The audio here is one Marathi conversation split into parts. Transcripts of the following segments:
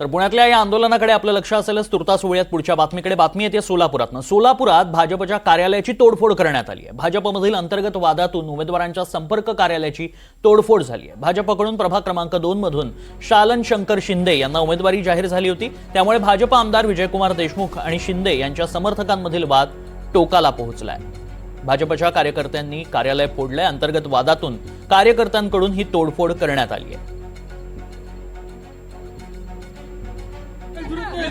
तर पुण्यातल्या या आंदोलनाकडे आपलं लक्ष असेलच तुर्तास वळूयात पुढच्या बातमीकडे. बातमी येते सोलापुरातनं. सोलापुरात भाजपच्या कार्यालयाची तोडफोड करण्यात आली आहे. भाजपमधील अंतर्गत वादातून उमेदवारांच्या संपर्क कार्यालयाची तोडफोड झाली आहे. भाजपकडून प्रभाग क्रमांक दोन मधून शालन शंकर शिंदे यांना उमेदवारी जाहीर झाली होती. त्यामुळे भाजप आमदार विजयकुमार देशमुख आणि शिंदे यांच्या समर्थकांमधील वाद टोकाला पोहोचलाय. भाजपच्या कार्यकर्त्यांनी कार्यालय फोडलंय. अंतर्गत वादातून कार्यकर्त्यांकडून ही तोडफोड करण्यात आली आहे.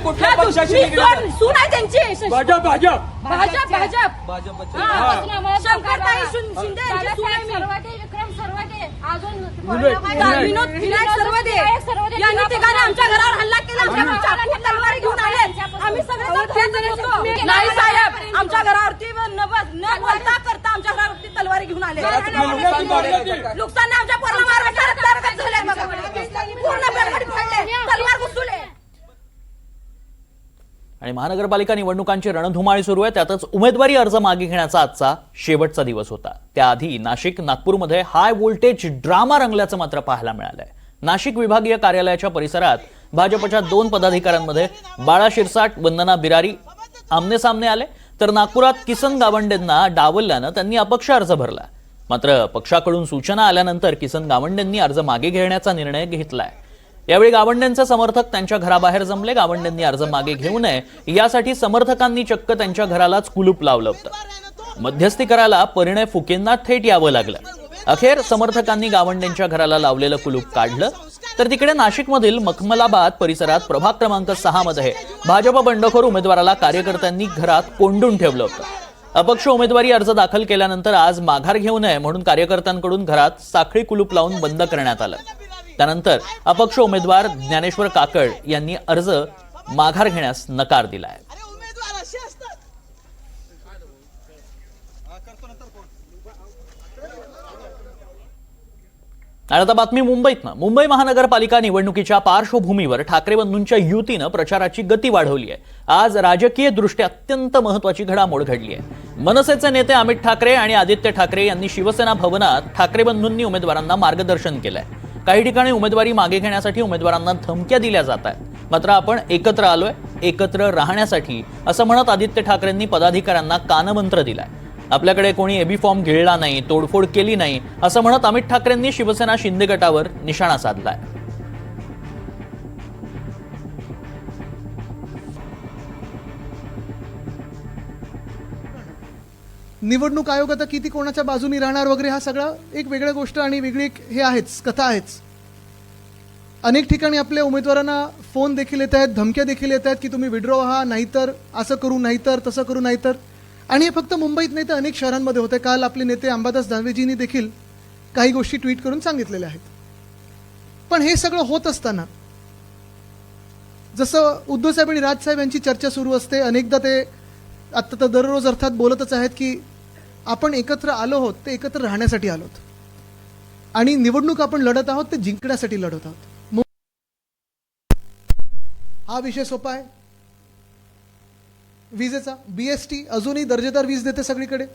कुठल्या निगडीत आहे? सून सून आहे? त्यांची. भाजप भाजप. भाजप भाजप. भाजपचे. हा. शंकरताई शिं- शिंदे यांची सून आहे मी. दा- विनोद विनायक सर्वदे यांनी तिघांनी आमच्या घरावर हल्ला केला. आमच्यावर चाकू तलवार घेऊन आले. आम्ही सगळे जण खेळत होतो. नाही साहेब आमच्या घरावरती न बस न बोलता करता आमच्या घरावरती तलवारी घेऊन आले. नुकसान झालं. नुकसान आमच्या पूर्ण महाराष्ट्रात झाले बघा. आणि महानगरपालिका निवडणुकांची रणधुमाळी सुरू आहे. त्यातच उमेदवारी अर्ज मागे घेण्याचा आजचा शेवटचा दिवस होता. त्याआधी नाशिक नागपूरमध्ये हाय व्होल्टेज ड्रामा रंगल्याचं मात्र पाहायला मिळालंय. नाशिक विभागीय कार्यालयाच्या परिसरात भाजपच्या दोन पदाधिकाऱ्यांमध्ये बाळा शिरसाट वंदना बिरारी आमने सामने आले. तर नागपुरात किसन गावंडेंना डावलल्यानं त्यांनी अपक्ष अर्ज भरला. मात्र पक्षाकडून सूचना आल्यानंतर किसन गावंडेंनी अर्ज मागे घेण्याचा निर्णय घेतलाय. यावेळी गावंडेंचे समर्थक त्यांच्या घराबाहेर जमले. गावंड्यांनी अर्ज मागे घेऊ नये. यासाठी समर्थकांनी चक्क त्यांच्या घरालाच कुलूप लावलं होतं. मध्यस्थी करायला परिणय फुकेंना थेट यावं लागलं. अखेर समर्थकांनी गावंडेंच्या घराला लावलेलं कुलूप काढलं. तर तिकडे नाशिकमधील मखमलाबाद परिसरात प्रभाग क्रमांक सहा मध्ये भाजप बंडखोर उमेदवाराला कार्यकर्त्यांनी घरात कोंडून ठेवलं होतं. अपक्ष उमेदवारी अर्ज दाखल केल्यानंतर आज माघार घेऊ नये म्हणून कार्यकर्त्यांकडून घरात साखळी कुलूप लावून बंद करण्यात आलं. त्यानंतर अपक्ष उमेदवार ज्ञानेश्वर काकड यांनी अर्ज माघार घेण्यास नकार असतात. आणि आता बातमी मुंबईतनं. मुंबई महानगरपालिका निवडणुकीच्या पार्श्वभूमीवर ठाकरे बंधूंच्या युतीनं प्रचाराची गती वाढवली आहे. आज राजकीय दृष्ट्या अत्यंत महत्वाची घडामोड घडली आहे. मनसेचे नेते अमित ठाकरे आणि आदित्य ठाकरे यांनी शिवसेना भवनात ठाकरे बंधूंनी उमेदवारांना मार्गदर्शन केलंय. काही ठिकाणी उमेदवारी मागे घेण्यासाठी उमेदवारांना धमक्या दिल्या जात आहेत. मात्र आपण एकत्र आलोय एकत्र राहण्यासाठी असं म्हणत आदित्य ठाकरेंनी पदाधिकाऱ्यांना कानमंत्र दिलाय. आपल्याकडे कोणी एबी फॉर्म गिळला नाही तोडफोड केली नाही असं म्हणत अमित ठाकरेंनी शिवसेना शिंदे गटावर निशाणा साधलाय. निवडणूक आयोग आता किती कोणाच्या बाजूनी राहणार वगैरे हा सगळा एक वेगळ्या गोष्ट आणि वेगळी एक हे आहेच कथा आहेच. अनेक ठिकाणी आपल्या उमेदवारांना फोन देखील येत आहेत धमक्या देखील येत आहेत की तुम्ही विड्रॉ व्हा नाहीतर असं करू नाहीतर तसं करू नाहीतर. आणि हे फक्त मुंबईत नाही तर अनेक शहरांमध्ये होते. काल आपले नेते अंबादास दानवेजींनी देखील काही गोष्टी ट्विट करून सांगितलेल्या आहेत. पण हे सगळं होत असताना जसं उद्धव साहेब आणि राजसाहेब यांची चर्चा सुरू असते. अनेकदा ते आत्ता तर दररोज अर्थात बोलतच आहेत की आपण एकत्र आलो आहोत ते एकत्र राहण्यासाठी आलोत आणि निवडणूक आपण लढत आहोत ते जिंकण्यासाठी लढत आहोत. हा विषय सोपा आहे. विजेचा बीएसटी अजूनही दर्जेदार वीज देते सगळीकडे.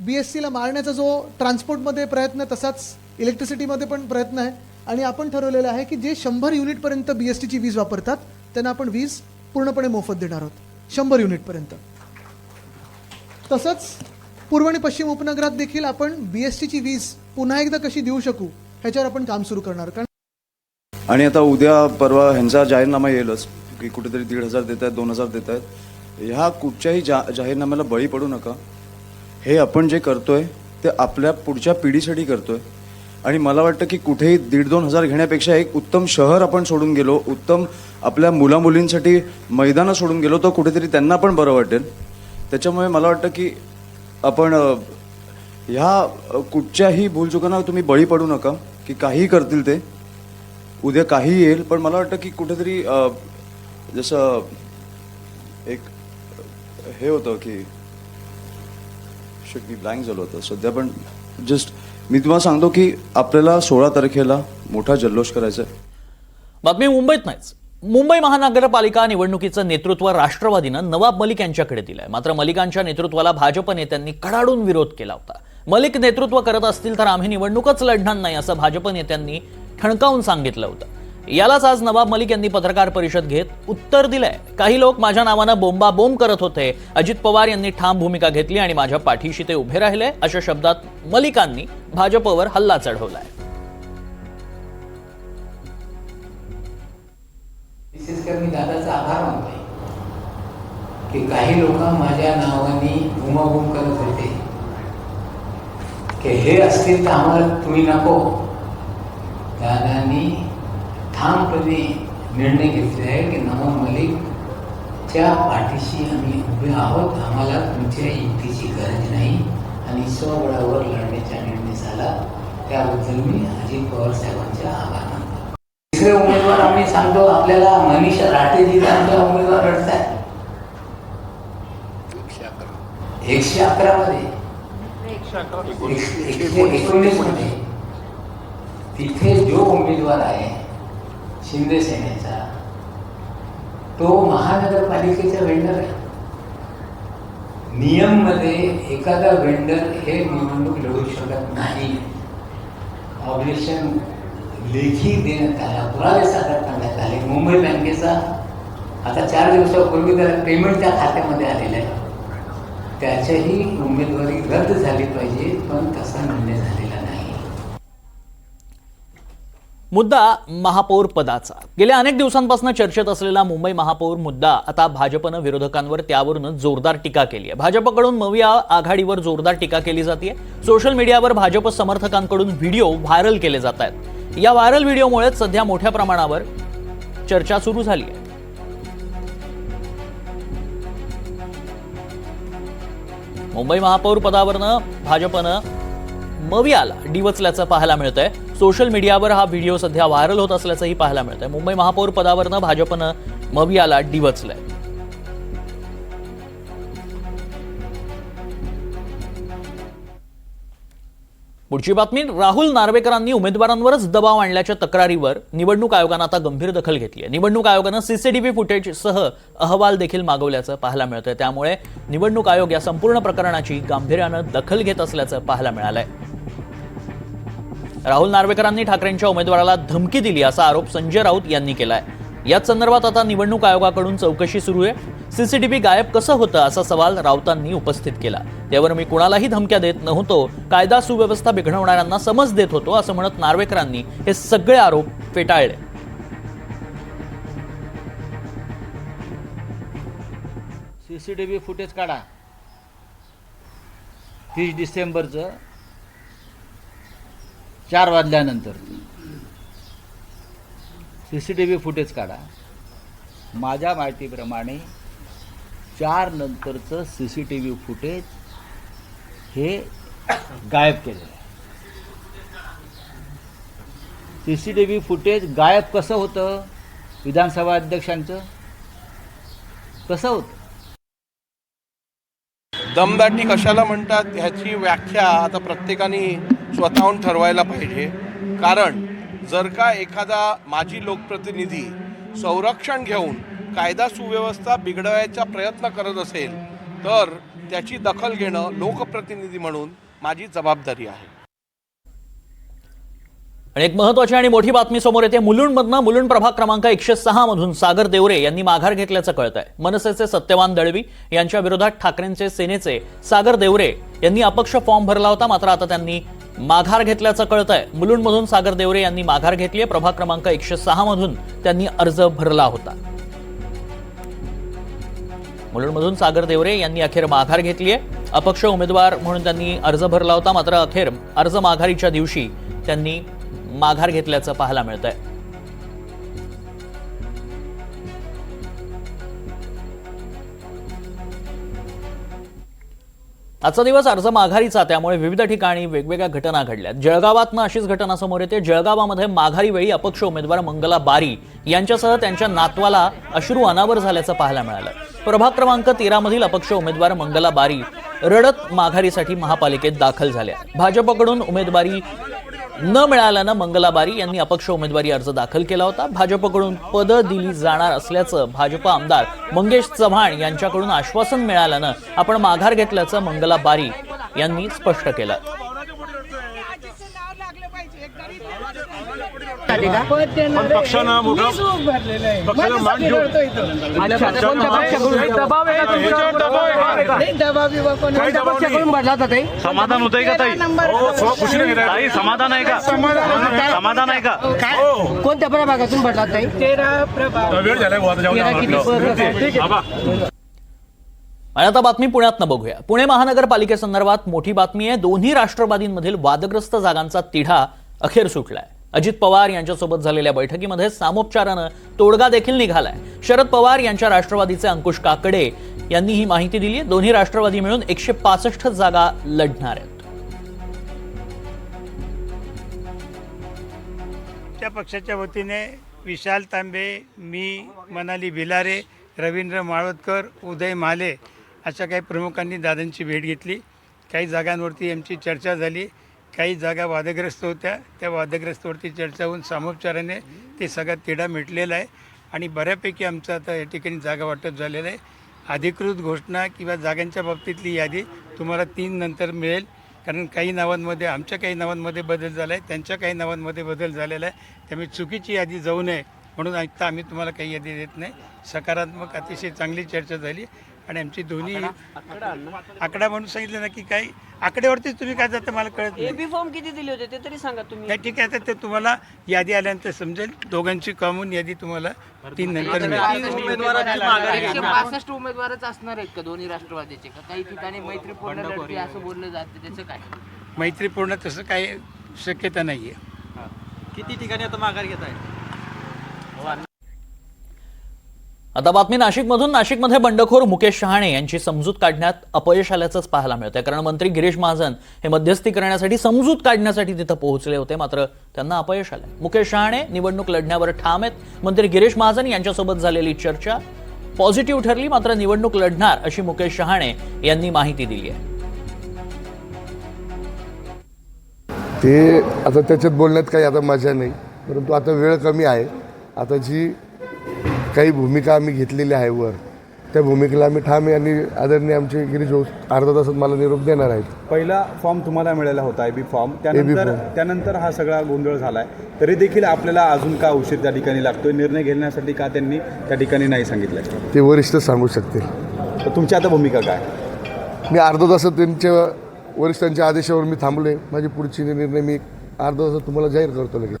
बीएसटीला मारण्याचा जो ट्रान्सपोर्टमध्ये प्रयत्न आहे, तसाच इलेक्ट्रिसिटीमध्ये पण प्रयत्न आहे. आणि आपण ठरवलेलं आहे की जे शंभर युनिटपर्यंत बीएसटीची वीज वापरतात त्यांना आपण वीज पूर्णपणे मोफत देणार आहोत. शंभर युनिटपर्यंत. तसंच पूर्व आणि पश्चिम उपनगरात देखील आपण बीएसटीची वीज पुन्हा एकदा कशी देऊ शकू ह्याच्यावर आपण काम सुरू करणार. कारण आणि आता उद्या परवा ह्यांचा जाहीरनामा येईलच की कुठेतरी दीड हजार देत आहेत दोन हजार देत आहेत. ह्या कुठच्याही जा जाहीरनाम्याला बळी पडू नका. हे आपण जे करतोय ते आपल्या पुढच्या पिढीसाठी करतोय. आणि मला वाटतं की कुठेही दीड दोन हजार घेण्यापेक्षा एक उत्तम शहर आपण सोडून गेलो उत्तम आपल्या मुलामुलींसाठी मैदानं सोडून गेलो तर कुठेतरी त्यांना पण बरं वाटेल. त्याच्यामुळे मला वाटतं की आपण ह्या कुठच्याही भूलचुकांना तुम्ही बळी पडू नका की काहीही करतील ते. उद्या काही येईल पण मला वाटतं की कुठेतरी जसं एक हे होतं की शिट मी ब्लँक झालं होतं. सध्या पण जस्ट मी तुम्हाला सांगतो की आपल्याला सोळा तारखेला मोठा जल्लोष करायचा आहे. बातमी मुंबईत नाहीच. मुंबई महानगरपालिका निवडणुकीचं नेतृत्व राष्ट्रवादीनं नवाब मलिक यांच्याकडे दिलंय. मात्र मलिकांच्या नेतृत्वाला भाजप नेत्यांनी कडाडून विरोध केला होता. मलिक नेतृत्व करत असतील तर आम्ही निवडणूकच लढणार नाही असं भाजप नेत्यांनी ठणकावून सांगितलं होतं. यालाच आज नवाब मलिक यांनी पत्रकार परिषद घेत उत्तर दिलंय. काही लोक माझ्या नावानं बोंबा बोंब करत होते. अजित पवार यांनी ठाम भूमिका घेतली आणि माझ्या पाठीशी ते उभे राहिले अशा शब्दात मलिकांनी भाजपवर हल्ला चढवलाय. विशेष मी दादाचा आभार मानतोय. की काही लोक माझ्या नावाने घुमाघूम करत होते. की हे असतील तर आम्हाला तुम्ही नको. दादानी ठामपणे निर्णय घेतले आहे की नवाब मलिकच्या पाठीशी आम्ही उभे आहोत. आम्हाला तुमच्या युक्तीची गरज नाही. आणि स्वबळावर लढण्याचा निर्णय झाला. त्याबद्दल मी अजित पवार साहेबांचे आभार मानतो. तिसरे उमेदवार आम्ही सांगतो आपल्याला मनीषा राठेजी आमचा उमेदवार आहे एकशे अकरा. मध्ये. एकशे एकोणीसमध्ये. तिथे जो उमेदवार आहे शिंदे सेनेचा तो महानगरपालिकेचा वेंडर आहे. नियममध्ये एखादा वेंडर हे निवडणूक लढू शकत नाही. ऑब्जेक्शन लेखी देण्यात आला पुरावे सादर करण्यात आले. मुंबई बँकेचा आता चार दिवसापूर्वी त्याला पेमेंट त्या खात्यामध्ये आलेलं आहे. त्याच्याही उमेदवारी रद्द झाली पाहिजे पण तसा निर्णय झालेला नाही. मुद्दा महापौर पदाचा. गेल्या अनेक दिवसांपासून चर्चेत असलेला मुंबई महापौर मुद्दा आता भाजपनं विरोधकांवर त्यावरून जोरदार टीका केली आहे भाजपकडून मविया आघाडीवर जोरदार टीका केली जाते सोशल मीडियावर भाजप समर्थकांकडून व्हिडिओ व्हायरल केले जात आहेत या व्हायरल व्हिडिओमुळेच सध्या मोठ्या प्रमाणावर चर्चा सुरू झाली आहे. मुंबई महापौर पदावरनं भाजपनं मवियाला डिवचल्याचं पाहायला मिळतंय. सोशल मीडियावर हा व्हिडिओ सध्या व्हायरल होत असल्याचंही पाहायला मिळतंय. मुंबई महापौर पदावरनं भाजपनं मवियाला डिवचलंय. पुढची बातमी राहुल नार्वेकरांनी उमेदवारांवरच दबाव आणल्याच्या तक्रारीवर निवडणूक आयोगानं आता गंभीर दखल घेतली आहे. निवडणूक आयोगानं सीसीटीव्ही फुटेजसह अहवाल देखील मागवल्याचं पाहायला मिळतं त्यामुळे निवडणूक आयोग या संपूर्ण प्रकरणाची गांभीर्यानं दखल घेत असल्याचं पाहायला मिळालंय. राहुल नार्वेकरांनी ठाकरेंच्या उमेदवाराला धमकी दिली असा आरोप संजय राऊत यांनी केलाय. याच संदर्भात आता निवडणूक आयोगाकडून चौकशी सुरू आहे. सीसीटीव्ही गायब कसं होतं असा सवाल राऊतांनी उपस्थित केला. त्यावर मी कुणालाही धमक्या देत नव्हतो कायदा सुव्यवस्था बिघडवणाऱ्यांना समज देत होतो असं म्हणत नार्वेकरांनी हे सगळे आरोप फेटाळले. सीसीटीव्ही फुटेज काढा. तीस डिसेंबरचं चार वाजल्यानंतर. C C T V footage काढा. माझ्या माहितीप्रमाणे चार नंतरचं C C T V footage हे गायब केलेलं आहे. C C T V footage गायब कसं होतं? विधानसभा अध्यक्षांचं? कसं होतं? दमदाटी कशाला म्हणतात? ह्याची व्याख्या आता प्रत्येकाने स्वतःहून ठरवायला पाहिजे. कारण जर का एखादा माजी लोकप्रतिनिधी संरक्षण घेऊन कायदा सुव्यवस्था बिघडवायचा प्रयत्न करत असेल तर त्याची दखल घेणं लोकप्रतिनिधी म्हणून माझी जबाबदारी आहे. आणि एक महत्वाची आणि मोठी बातमी समोर येते. मुलुंडमधनं मुलुंड प्रभाग क्रमांक एकशे सहा मधून सागर देवरे यांनी माघार घेतल्याचं कळत आहे मनसेचे सत्यवान दळवी यांच्या विरोधात ठाकरेंचे सेनेचे सागर देवरे यांनी अपक्ष फॉर्म भरला होता. मात्र आता त्यांनी माघार घेतल्याचं कळत आहे मुलुंडमधून सागर देवरे यांनी माघार घेतली आहे. प्रभाग क्रमांक एकशे सहा मधून त्यांनी अर्ज भरला होता. मुलुंडमधून सागर देवरे यांनी अखेर माघार घेतली आहे अपक्ष उमेदवार म्हणून त्यांनी अर्ज भरला होता मात्र अखेर अर्ज माघारीच्या दिवशी त्यांनी माघार घेतल्याचं पाहायला मिळत आहे आजचा दिवस अर्ज माघारीचा त्यामुळे विविध ठिकाणी वेगवेगळ्या घटना घडल्या जळगावातनं अशीच घटना समोर येते. जळगावामध्ये माघारी वेळी अपक्ष उमेदवार मंगला बारी यांच्यासह त्यांच्या नातवाला अश्रू अनावर झाल्याचं पाहायला मिळालं. प्रभाग क्रमांक तेरा मधील अपक्ष उमेदवार मंगला बारी रडत माघारीसाठी महापालिकेत दाखल झाल्या. भाजपकडून उमेदवारी न मिळाल्यानं मंगलाबारी यांनी अपक्ष उमेदवारी अर्ज दाखल केला होता. भाजपकडून पदं दिली जाणार असल्याचं भाजप आमदार मंगेश चव्हाण यांच्याकडून आश्वासन मिळाल्यानं आपण माघार घेतल्याचं मंगला बारी यांनी स्पष्ट केलं. पक्षाकडून भरला होता ताई? समाधान होतंय का ताई? हो नाही ताई समाधान आहे का? समाधान आहे का? हो. कोणत्या प्रभागातून भरला ताई? वेळ तेरा द्या आबा. आणि आता बातमी पुण्यातनं बघूया. पुणे महानगरपालिकेसंदर्भात मोठी बातमी आहे. दोन्ही राष्ट्रवादींमधील वादग्रस्त जागांचा तिढा अखेर सुटलाय. अजित पवार यांच्यासोबत झालेल्या बैठकीमध्ये सामोपचारानं तोडगा देखील निघालाय. शरद पवार यांच्या राष्ट्रवादीचे अंकुश काकडे यांनी ही माहिती दिली आहे दोन्ही राष्ट्रवादी मिळून एकशे पासष्ट जागा लढणार आहेत. त्या पक्षाच्या वतीने विशाल तांबे मी मनाली भिलारे रवींद्र माळवतकर उदय माले अशा काही प्रमुखांनी दादांची भेट घेतली. काही जागांवरती आमची चर्चा झाली. काही जागा वादग्रस्त होत्या. त्या वादग्रस्तवरती चर्चा होऊन सामोपचाराने ते सगळा तिढा मिटलेला आहे. आणि बऱ्यापैकी आमचं आता या ठिकाणी जागा वाटप झालेलं आहे. अधिकृत घोषणा किंवा जागांच्या बाबतीतली यादी तुम्हाला तीन नंतर मिळेल. कारण काही नावांमध्ये आमच्या काही नावांमध्ये बदल झाला आहे. त्यांच्या काही नावांमध्ये बदल झालेला आहे. त्यामुळे चुकीची यादी जाऊ नये म्हणून आता आम्ही तुम्हाला काही यादी देत नाही. सकारात्मक अतिशय चांगली चर्चा झाली. आणि आमची दोन्ही आकडा? म्हणून सांगितलं ना की काही आकड्यावरतीच तुम्ही काय जातं मला कळत नाही. एबी फॉर्म किती दिले होते ते तरी सांगा तुम्ही. नाही ठीक आहे आता ते तुम्हाला यादी आल्यानंतर समजेल. दोघांची कॉमन यादी तुम्हाला तीन नंतर मिळेल. एकशे पासष्ट उमेदवारच असणार आहेत का दोन्ही राष्ट्रवादीचे? का काही ठिकाणी मैत्रीपूर्ण लढती असं बोललं जातं त्याचं काय? मैत्रीपूर्ण तसं काही शक्यता नाही आहे आता आता बातमी नाशिकमधून. नाशिकमध्ये बंडखोर मुकेश शहाणे यांची समजूत काढण्यात अपयश आल्याचंच पाहायला मिळतंय. कारण मंत्री गिरीश महाजन हे मध्यस्थी करण्यासाठी समजूत काढण्यासाठी तिथं पोहोचले होते. मात्र त्यांना अपयश आलं मुकेश शहाणे निवडणूक लढण्यावर ठाम आहेत. मंत्री गिरीश महाजन यांच्यासोबत झालेली चर्चा पॉझिटिव्ह ठरली. मात्र निवडणूक लढणार अशी मुकेश शहाणे यांनी माहिती दिली आहे. ते आता त्याच्यात बोलण्यात काही आता मजा नाही. परंतु आता वेळ कमी आहे. आता जी काही भूमिका आम्ही घेतलेली आहे वर. त्या भूमिकेला आम्ही ठाम आहे आणि आदरणीय आमचे गिरीश अर्धा तासात मला निरोप देणार आहेत. पहिला फॉर्म तुम्हाला मिळाला होता एबी फॉर्म त्यानंतर. त्यानंतर हा सगळा गोंधळ झालाय. तरी देखील आपल्याला अजून का उशीर त्या ठिकाणी लागतोय? निर्णय घेण्यासाठी का त्यांनी त्या ठिकाणी नाही सांगितलं ते वरिष्ठ सांगू शकतील. तर तुमची आता भूमिका काय? मी अर्धा तासात त्यांच्या वरिष्ठांच्या आदेशावर मी थांबलोय. माझी पुढची निर्णय मी अर्धा तासात तुम्हाला जाहीर करतो लगेच.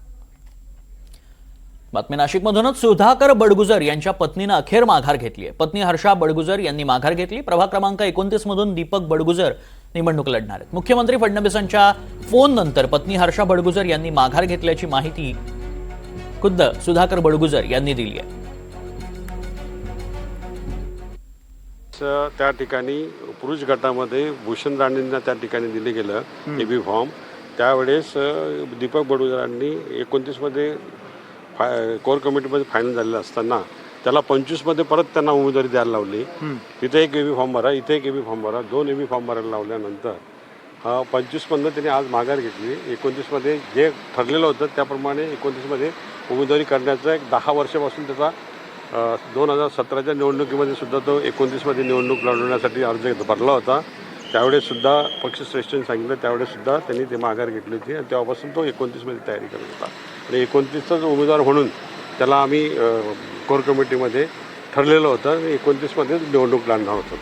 बातमी नाशिकमधूनच सुधाकर बडगुजर यांच्या पत्नीनं अखेर माघार घेतली आहे. पत्नी हर्षा बडगुजर यांनी माघार घेतली. प्रभाग क्रमांक एकोणतीस मधून दीपक बडगुजर निवडणूक लढणार आहेत. मुख्यमंत्री फडणवीसांच्या फोन नंतर पत्नी हर्षा बडगुजर यांनी माघार घेतल्याची माहिती खुद्द सुधाकर बडगुजर यांनी दिली आहे. त्या ठिकाणी पुरुष गटामध्ये भूषण राणेंना त्या ठिकाणी दिले गेलं एबी फॉर्म त्यावेळेस दीपक बडुजरांनी एकोणतीसमध्ये फाय कोर कमिटीमध्ये फायनल झालेलं असताना त्याला पंचवीसमध्ये परत त्यांना उमेदवारी द्यायला लावली. तिथे एक एबी फॉर्म भरा इथे एक एबी फॉर्म भरा दोन एबी फॉर्म भरायला लावल्यानंतर हा पंचवीसमधनं त्यांनी आज माघार घेतली. एकोणतीसमध्ये जे ठरलेलं होतं त्याप्रमाणे एकोणतीसमध्ये उमेदवारी करण्याचा एक दहा वर्षापासून त्याचा दोन हजार सतराच्या निवडणुकीमध्ये सुद्धा तो एकोणतीसमध्ये निवडणूक लढवण्यासाठी अर्ज भरला होता. त्यावेळेसुद्धा पक्षश्रेष्ठींनी सांगितलं त्यावेळेसुद्धा त्यांनी ते माघार घेतली होती आणि तेव्हापासून तो एकोणतीसमध्ये तयारी करत होता. आणि एकोणतीसचाच उमेदवार म्हणून त्याला आम्ही कोर कमिटीमध्ये ठरलेलं होतं आणि एकोणतीसमध्येच निवडणूक लढणार होतं.